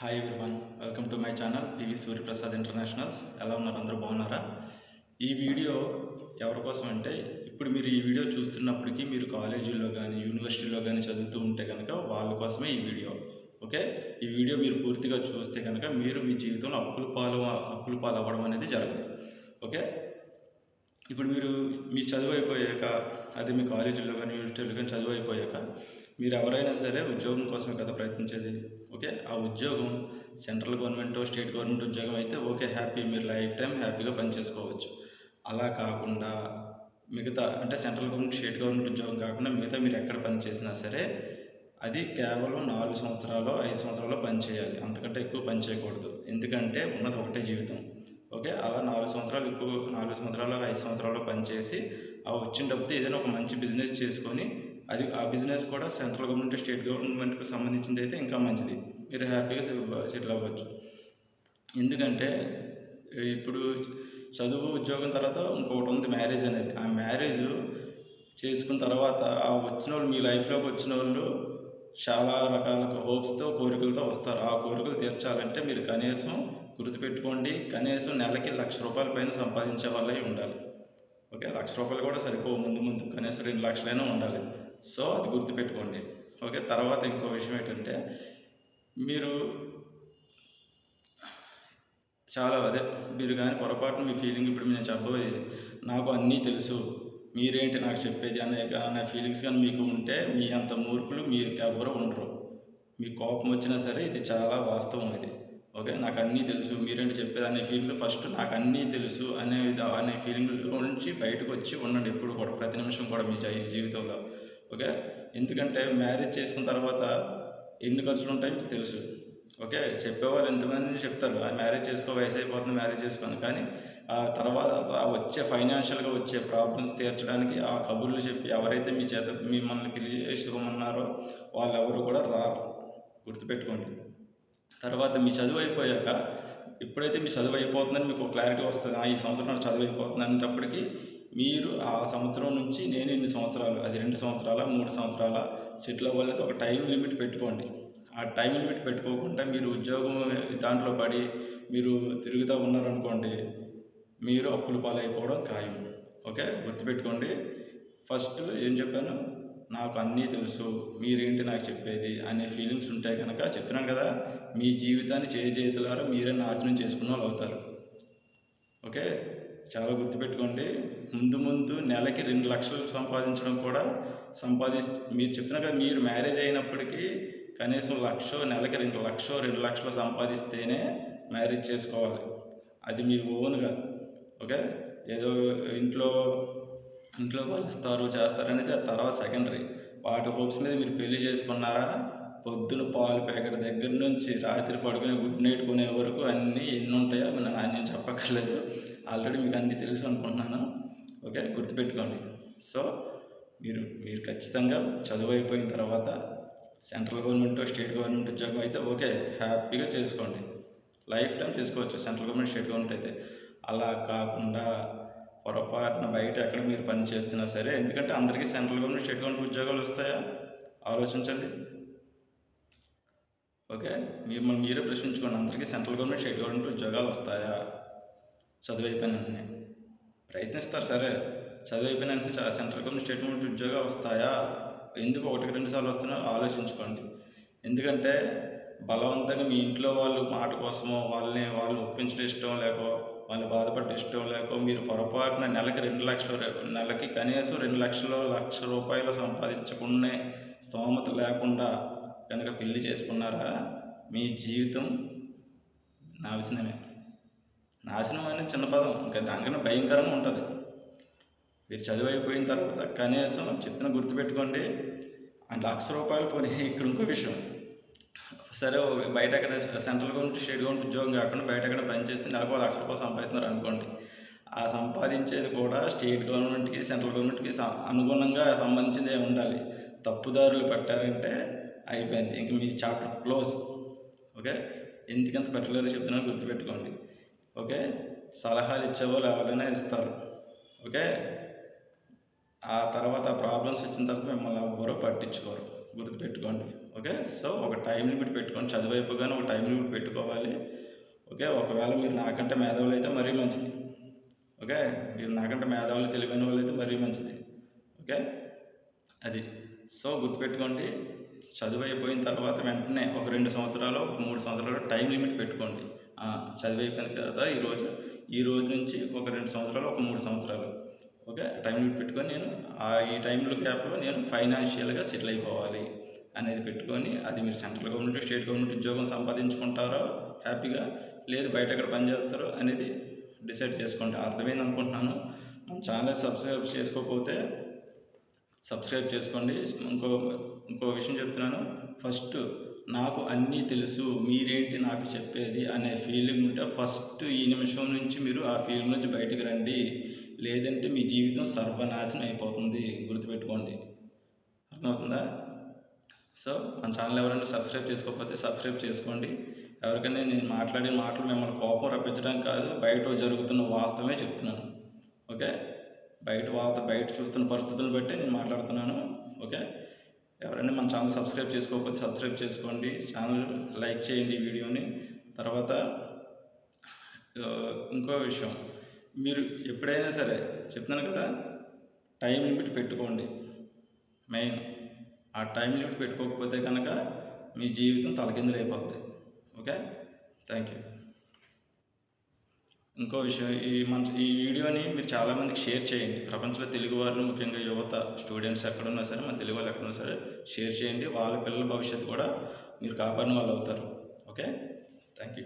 Hi one welcome to my channel P V Suryaprasad internationals ఎలా ఉన్నారు? అందరూ బాగున్నారా? ఈ వీడియో ఎవరి కోసం అంటే ఇప్పుడు మీరు ఈ వీడియో చూస్తున్నప్పటికీ మీరు కాలేజీల్లో కానీ యూనివర్సిటీలో కానీ చదువుతూ ఉంటే కనుక వాళ్ళ కోసమే ఈ వీడియో. ఓకే? ఈ వీడియో మీరు పూర్తిగా చూస్తే కనుక మీరు మీ జీవితంలో అప్పుల పాలు అప్పుల పాలు అవ్వడం అనేది జరగదు. ఓకే? ఇప్పుడు మీరు మీ చదువు అయిపోయాక అదే మీ కాలేజీలో కానీ యూనివర్సిటీలో కానీ చదువు అయిపోయాక మీరు ఎవరైనా సరే ఉద్యోగం కోసమే కదా ప్రయత్నించేది ఓకే? ఆ ఉద్యోగం సెంట్రల్ గవర్నమెంట్ స్టేట్ గవర్నమెంట్ ఉద్యోగం అయితే ఓకే హ్యాపీ మీరు లైఫ్ టైం హ్యాపీగా పనిచేసుకోవచ్చు. అలా కాకుండా మిగతా అంటే సెంట్రల్ గవర్నమెంట్ స్టేట్ గవర్నమెంట్ ఉద్యోగం కాకుండా మిగతా మీరు ఎక్కడ పని చేసినా సరే అది కేవలం నాలుగు సంవత్సరాలు ఐదు సంవత్సరాలు పనిచేయాలి. అంతకంటే ఎక్కువ పని చేయకూడదు. ఎందుకంటే ఉన్నది ఒకటే జీవితం. ఓకే? అలా నాలుగు సంవత్సరాలు ఎక్కువ నాలుగు సంవత్సరాలు ఐదు సంవత్సరాలు పనిచేసి ఆ వచ్చిన డబ్బుతో ఏదైనా ఒక మంచి బిజినెస్ చేసుకొని అది ఆ బిజినెస్ కూడా సెంట్రల్ గవర్నమెంట్ స్టేట్ గవర్నమెంట్కి సంబంధించింది అయితే ఇంకా మంచిది. మీరు హ్యాపీగా సెటిల్ అవ్వచ్చు. ఎందుకంటే ఇప్పుడు చదువు ఉద్యోగం తర్వాత ఇంకొకటి ఉంది మ్యారేజ్ అనేది. ఆ మ్యారేజ్ చేసుకున్న తర్వాత ఆ వచ్చిన వాళ్ళు మీ లైఫ్లోకి వచ్చిన వాళ్ళు చాలా రకాల హోప్స్తో కోరికలతో వస్తారు. ఆ కోరికలు తీర్చాలంటే మీరు కనీసం గుర్తుపెట్టుకోండి. కనీసం నెలకి లక్ష రూపాయల పైన సంపాదించే వాళ్ళే ఉండాలి. ఓకే? లక్ష రూపాయలు కూడా సరిపోవు ముందు ముందు. కనీసం రెండు లక్షలైనా ఉండాలి. సో అది గుర్తుపెట్టుకోండి. ఓకే తర్వాత ఇంకో విషయం ఏంటంటే మీరు చాలా అదే మీరు కానీ పొరపాటున మీ ఫీలింగ్ ఇప్పుడు నేను చెప్పబోయేది నాకు అన్నీ తెలుసు మీరేంటి నాకు చెప్పేది అనే అనే ఫీలింగ్స్ కానీ మీకు ఉంటే మీ అంత మూర్ఖులు మీరు ఎవరు ఉండరు. మీ కోపం వచ్చినా సరే ఇది చాలా వాస్తవం ఇది. ఓకే నాకు అన్నీ తెలుసు మీరేంటి చెప్పేది అనే ఫీలింగ్ ఫస్ట్ నాకు అన్నీ తెలుసు అనే విధ- అనే ఫీలింగ్ నుంచి బయటకు వచ్చి ఉండండి ఎప్పుడు కూడా ప్రతి నిమిషం కూడా మీ జీవితంలో. ఓకే? ఎందుకంటే మ్యారేజ్ చేసుకున్న తర్వాత ఎన్ని ఖర్చులు ఉంటాయి మీకు తెలుసు. ఓకే? చెప్పేవాళ్ళు ఎంతమంది చెప్తారు. ఆ మ్యారేజ్ చేసుకో వయసు అయిపోతుంది మ్యారేజ్ చేసుకోని కానీ ఆ తర్వాత వచ్చే ఫైనాన్షియల్గా వచ్చే ప్రాబ్లమ్స్ తీర్చడానికి ఆ కబుర్లు చెప్పి ఎవరైతే మీ చేత మిమ్మల్ని పెళ్ళి చేసుకోమన్నారో వాళ్ళెవరు కూడా రారు. గుర్తుపెట్టుకోండి. తర్వాత మీ చదువు అయిపోయాక ఎప్పుడైతే మీ చదువు అయిపోతుందని మీకు క్లారిటీ వస్తుంది "ఆ, ఈ సంవత్సరం చదువు అయిపోతుంది అనేటప్పటికి మీరు ఆ సంవత్సరం నుంచి నేను ఎన్ని సంవత్సరాలు అది రెండు సంవత్సరాల మూడు సంవత్సరాల సెటిల్ అవ్వాలంటే ఒక టైం లిమిట్ పెట్టుకోండి. ఆ టైం లిమిట్ పెట్టుకోకుండా మీరు ఉద్యోగం దాంట్లో పడి మీరు తిరుగుతూ ఉన్నారనుకోండి మీరు అప్పుల పాలైపోవడం ఖాయం. ఓకే? గుర్తుపెట్టుకోండి. ఫస్ట్ ఏం చెప్పాను? నాకు అన్నీ తెలుసు మీరేంటి నాకు చెప్పేది అనే ఫీలింగ్స్ ఉంటాయి కనుక చెప్తున్నాను కదా మీ జీవితాన్ని చేతులారా మీరే నాశనం చేసుకున్న వాళ్ళు అవుతారు ఓకే? చాలా గుర్తుపెట్టుకోండి. ముందు ముందు నెలకి రెండు లక్షలు సంపాదించడం కూడా సంపాది మీరు చెప్తున్నా కదా మీరు మ్యారేజ్ అయినప్పటికీ కనీసం లక్ష నెలకి రెండు లక్ష రెండు లక్షలు సంపాదిస్తేనే మ్యారేజ్ చేసుకోవాలి. అది మీ ఓన్గా ఓకే? ఏదో ఇంట్లో ఇంట్లో వాళ్ళు ఇస్తారు చేస్తారు అనేది ఆ తర్వాత సెకండరీ. వాటి హోప్స్ మీద మీరు పెళ్ళి చేసుకున్నారా? పొద్దున పాలు ప్యాకెట్ దగ్గర నుంచి రాత్రి పడుకునే గుడ్ నైట్ కొనే వరకు అన్నీ ఎన్ని ఉంటాయో మన నేను చెప్పక్కర్లేదు. ఆల్రెడీ మీకు అన్నీ తెలుసు అనుకుంటున్నాను. ఓకే? గుర్తుపెట్టుకోండి. సో మీరు మీరు ఖచ్చితంగా చదువు అయిపోయిన తర్వాత సెంట్రల్ గవర్నమెంట్ స్టేట్ గవర్నమెంట్ ఉద్యోగం అయితే ఓకే హ్యాపీగా చేసుకోండి. లైఫ్ టైం చేసుకోవచ్చు సెంట్రల్ గవర్నమెంట్ స్టేట్ గవర్నమెంట్ అయితే. అలా కాకుండా పొరపాటున బయట ఎక్కడ మీరు పని చేస్తున్నా సరే ఎందుకంటే అందరికీ సెంట్రల్ గవర్నమెంట్ స్టేట్ గవర్నమెంట్ ఉద్యోగాలు వస్తాయా? ఆలోచించండి. ఓకే? మిమ్మల్ని మీరే ప్రశ్నించుకోండి. అందరికీ సెంట్రల్ గవర్నమెంట్ స్టేట్ గవర్నమెంట్ ఉద్యోగాలు వస్తాయా? చదువు అయిపోయిన వెంటనే. ప్రయత్నిస్తారు సరే. చదువు అయిపోయిన వెంటనే సెంట్రల్ గవర్నమెంట్ స్టేట్ గవర్నమెంట్ ఉద్యోగాలు వస్తాయా? ఎందుకు ఒకటికి రెండు సార్లు వస్తున్నాయో ఆలోచించుకోండి. ఎందుకంటే బలవంతంగా మీ ఇంట్లో వాళ్ళు మాట కోసమో వాళ్ళని వాళ్ళని ఒప్పించడం ఇష్టం లేకో వాళ్ళు బాధపడ్డ ఇష్టం లేకో మీరు పొరపాటున నెలకి రెండు లక్షలు నెలకి కనీసం రెండు లక్షలు లక్ష రూపాయలు సంపాదించకుండా స్తోమత లేకుండా కనుక పెళ్ళి చేసుకున్నారా? మీ జీవితం నాశనమే. నాశనం అనేది చిన్న పదం. ఇంకా దానికన్నా భయంకరంగా ఉంటుంది. మీరు చదువు అయిపోయిన తర్వాత కనీసం చెప్తున్న గుర్తుపెట్టుకోండి. అంటే లక్ష రూపాయలు పోనీ ఇక్కడ ఇంకో విషయం. సరే బయట ఎక్కడ సెంట్రల్ గవర్నమెంట్ స్టేట్ గవర్నమెంట్ ఉద్యోగం కాకుండా బయట ఎక్కడ పనిచేస్తే నెలకు లక్ష రూపాయలు సంపాదిస్తున్నారు అనుకోండి. ఆ సంపాదించేది కూడా స్టేట్ గవర్నమెంట్కి సెంట్రల్ గవర్నమెంట్కి అనుగుణంగా సంబంధించింది ఉండాలి తప్పుదారులు పెట్టారంటే అయిపోయింది. ఇంక మీ చాప్టర్ క్లోజ్ ఓకే ఎందుకంత పర్టికులర్గా చెప్తున్నాను గుర్తుపెట్టుకోండి. ఓకే సలహాలు ఇచ్చేవాళ్ళు ఎవరైనా ఇస్తారు. ఓకే ఆ తర్వాత ప్రాబ్లమ్స్ వచ్చిన తర్వాత మిమ్మల్ని ఎవ్వరూ పట్టించుకోరు. గుర్తుపెట్టుకోండి. ఓకే సో ఒక టైం లిమిట్ పెట్టుకోండి. చదువు అయిపోగానే ఒక టైం లిమిట్ పెట్టుకోవాలి. ఓకే ఒకవేళ మీరు నాకంటే మేధావులు అయితే మరీ మంచిది. ఓకే మీరు నాకంటే మేధావులు తెలివైన వాళ్ళు అయితే మరీ మంచిది. ఓకే అది. సో గుర్తుపెట్టుకోండి. చదువు అయిపోయిన తర్వాత వెంటనే ఒక రెండు సంవత్సరాలు ఒక మూడు సంవత్సరాలు టైం లిమిట్ పెట్టుకోండి. చదువు అయిపోయిన కదా ఈరోజు ఈ రోజు నుంచి ఒక రెండు సంవత్సరాలు ఒక మూడు సంవత్సరాలు. ఓకే? టైం లిమిట్ పెట్టుకొని నేను ఆ ఈ టైంలో గ్యాప్లో నేను ఫైనాన్షియల్గా సెటిల్ అయిపోవాలి అనేది పెట్టుకొని అది మీరు సెంట్రల్ గవర్నమెంట్ స్టేట్ గవర్నమెంట్ ఉద్యోగం సంపాదించుకుంటారో హ్యాపీగా లేదు బయట ఎక్కడ పని చేస్తారో అనేది డిసైడ్ చేసుకోండి. అర్థమైంది అనుకుంటున్నాను. మన ఛానల్ సబ్స్క్రైబ్ చేసుకోకపోతే సబ్స్క్రైబ్ చేసుకోండి. ఇంకో ఇంకో విషయం చెప్తున్నాను. ఫస్ట్ నాకు అన్నీ తెలుసు మీరేంటి నాకు చెప్పేది అనే ఫీలింగ్ ఉంటే ఫస్ట్ ఈ నిమిషం నుంచి మీరు ఆ ఫీలింగ్ నుంచి బయటకు రండి. లేదంటే మీ జీవితం సర్వనాశనం అయిపోతుంది. గుర్తుపెట్టుకోండి. అర్థమవుతుందా? సో మన ఛానల్ ఎవరైనా సబ్స్క్రైబ్ చేసుకోకపోతే సబ్స్క్రైబ్ చేసుకోండి. ఎవరికైనా నేను మాట్లాడిన మాటలు మిమ్మల్ని కోపం రప్పించడం కాదు బయట జరుగుతున్న వాస్తవమే చెప్తున్నాను. ఓకే? బయట వాత బయట చూస్తున్న పరిస్థితులను బట్టి నేను మాట్లాడుతున్నాను ఓకే? ఎవరైనా మన ఛానల్ సబ్స్క్రైబ్ చేసుకోకపోతే సబ్స్క్రైబ్ చేసుకోండి ఛానల్ లైక్ చేయండి వీడియోని. తర్వాత ఇంకో విషయం మీరు ఎప్పుడైనా సరే చెప్తున్నాను కదా టైం లిమిట్ పెట్టుకోండి. మెయిన్ ఆ టైం లిమిట్ పెట్టుకోకపోతే కనుక మీ జీవితం తలకిందులైపోద్ది ఓకే? Thank you. ఇంకో విషయం ఈ మన ఈ వీడియోని మీరు చాలామందికి షేర్ చేయండి. ప్రపంచంలో తెలుగు వారిని ముఖ్యంగా యువత స్టూడెంట్స్ ఎక్కడున్నా సరే మన తెలుగు వాళ్ళు ఎక్కడున్నా సరే షేర్ చేయండి. వాళ్ళ పిల్లల భవిష్యత్తు కూడా మీరు కాపాడిన వాళ్ళు అవుతారు ఓకే? Thank you